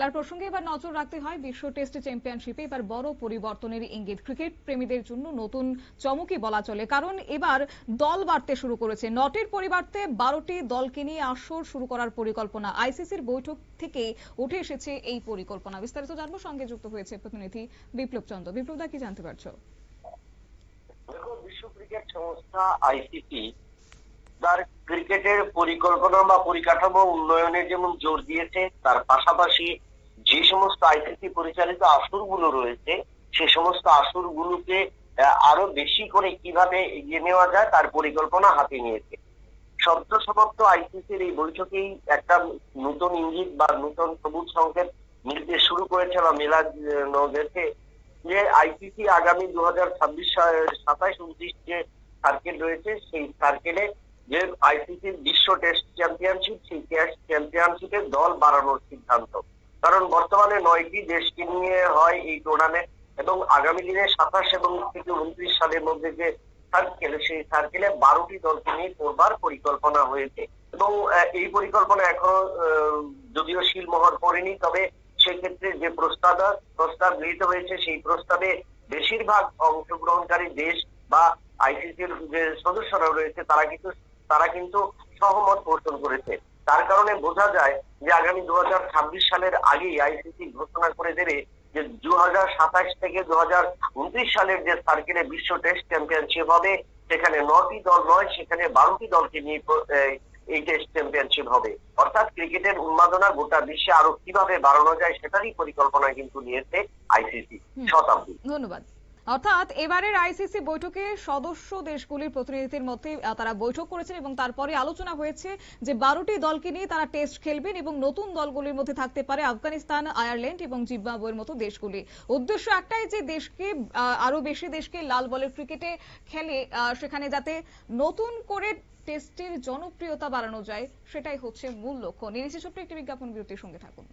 তার প্রসঙ্গে এবার নজর রাখতে হয় বিশ্ব টেস্ট চ্যাম্পিয়নশিপে এবার বড় পরিবর্তনের ইঙ্গিত। ক্রিকেট প্রেমীদের জন্য নতুন চমকই বলা চলে, কারণ এবার দল বাড়তে শুরু করেছে। নটির পরিবর্তে বারোটি দলকে নিয়ে আসর শুরু করার পরিকল্পনা আইসিসির বৈঠক থেকে উঠে এসেছে এই পরিকল্পনা। বিস্তারিত জানব, সঙ্গে যুক্ত হয়েছে প্রতিনিধি বিপ্লব চন্দ্র। বিপ্লব দা, কি জানতে পারছ? বিশ্ব ক্রিকেট সংস্থা আইসিসি তার ক্রিকেটের পরিকল্পনা বা পরিকাঠামো উন্নয়নে যেমন জোর দিয়েছে, তার পাশাপাশি যে সমস্ত আইসিসি পরিচালিত আসরগুলো রয়েছে, সে সমস্ত আসরগুলোকে আরও বেশি করে কীভাবে এগিয়ে নেওয়া যায় তার পরিকল্পনা হাতে নিয়েছে। সদ্য সমাপ্ত আইসিসির এই বৈঠকেই একটা নতুন ইঙ্গিত বা নতুন সবুজ সংকেত মিলতে শুরু করেছে বা মেলা গেছে যে আইসিসি আগামী দু হাজার ছাব্বিশ সাতাইশ উনত্রিশ যে সার্কেল রয়েছে, সেই সার্কেলে যে আইসিসির বিশ্ব টেস্ট চ্যাম্পিয়নশিপ, সেই টেস্ট চ্যাম্পিয়নশিপের দল বাড়ানোর কারণ বর্তমানে নয়টি দেশকে নিয়ে হয় এই টুর্নামেন্ট এবং আগামী দিনে সাতাশ এবং থেকে উনত্রিশ সালের মধ্যে যে সার্কেল সেই সার্কেলে বারোটি দলকে নিয়ে করবার পরিকল্পনা হয়েছে। এবং এই পরিকল্পনা এখনও যদিও শিলমোহর করেনি, তবে সেক্ষেত্রে যে প্রস্তাব প্রস্তাব গৃহীত হয়েছে, সেই প্রস্তাবে বেশিরভাগ অংশগ্রহণকারী দেশ বা আইসিসির যে সদস্যরা রয়েছে, তারা কিন্তু তারা কিন্তু সহমত পোষণ করেছে। তার কারণে বোঝা যায় যে আগামী দু হাজার ছাব্বিশ সালের আগেই আইসিসি ঘোষণা করে দেবে যে দু থেকে দু হাজার উনত্রিশ সালের যে সার্কেলে বিশ্ব টেস্ট চ্যাম্পিয়নশিপ হবে সেখানে নটি দল নয় সেখানে বারোটি দলকে নিয়ে এই- টেস্ট চ্যাম্পিয়নশিপ হবে। অর্থাৎ ক্রিকেটের উন্মাদনা গোটা বিশ্বে আরও কীভাবে বাড়ানো যায় সেটারই পরিকল্পনা কিন্তু নিয়েছে আইসিসি। শতাব্দী। ধন্যবাদ। অর্থাৎ এবারের আইসিসি বৈঠকে সদস্য দেশগুলির প্রতিনিধিদের মধ্যে তারা বৈঠক করেছেন এবং তারপরে আলোচনা হয়েছে যে বারোটি দলকে নিয়ে তারা টেস্ট খেলবেন এবং নতুন দলগুলির মধ্যে থাকতে পারে আফগানিস্তান, আয়ারল্যান্ড এবং জিম্বাবুয়ের মতো দেশগুলি। উদ্দেশ্য একটাই যে দেশকে আরও বেশি দেশকে লাল বলের ক্রিকেটে খেলে সেখানে যাতে নতুন করে টেস্টের জনপ্রিয়তা বাড়ানো যায়, সেটাই হচ্ছে মূল লক্ষ্য। নিয়ে ছোট্ট একটি বিজ্ঞাপন বিরতির সঙ্গে থাকুন।